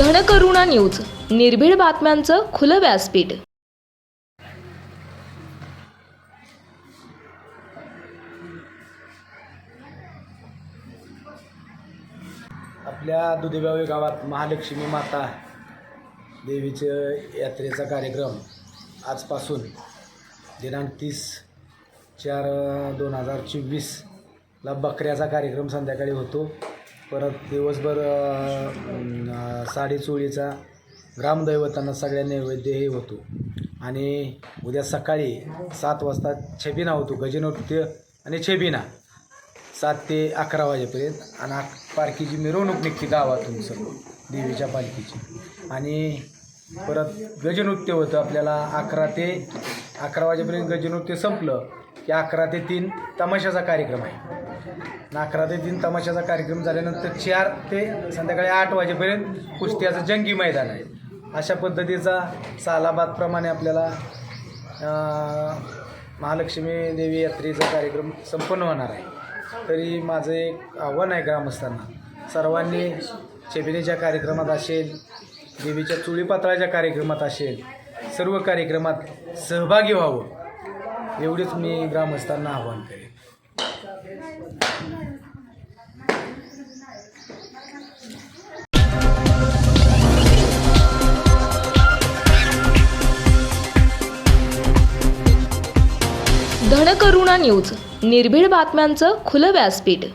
Dhankaruna news निर्भीड बातम्यांचं खुलं व्यासपीठ. आपल्या दुधेबावे गावात महालक्ष्मी माता देवीचं यात्रेचा कार्यक्रम आजपासून दिनांक तीस चार दोन हजार चोवीसला बकऱ्याचा कार्यक्रम संध्याकाळी होतो. परत दिवसभर साडेचोळीचा ग्रामदैवतांना सगळ्या नैवेद्यही होतो. आणि उद्या सकाळी सात वाजता छबिना होतो गजनृत्य आणि छबिना. सात ते अकरा वाजेपर्यंत आणि पालखीची मिरवणूक निघते गावातून सर्व देवीच्या पालखीची. आणि परत गजनृत्य होतं आपल्याला अकरा ते अकरा वाजेपर्यंत गजनृत्य संपलं की अकरा ते तीन तमाशाचा कार्यक्रम आहे. आणि अकरा ते तीन तमाशाचा कार्यक्रम झाल्यानंतर चार ते संध्याकाळी आठ वाजेपर्यंत कुस्त्याचं जंगी मैदान आहे. अशा पद्धतीचा सालाबादप्रमाणे आपल्याला महालक्ष्मी देवी यात्रेचा कार्यक्रम संपन्न होणार आहे. तरी माझं एक आव्हान आहे ग्रामस्थांना. सर्वांनी चेबिनीच्या कार्यक्रमात असेल देवीच्या चुळीपातळाच्या कार्यक्रमात असेल सर्व कार्यक्रमात सहभागी व्हावं एवढेच मी ग्रामस्थांना आव्हान करेन. धनकरुणा न्यूज. निर्भीड बातम्यांचं खुलं व्यासपीठ.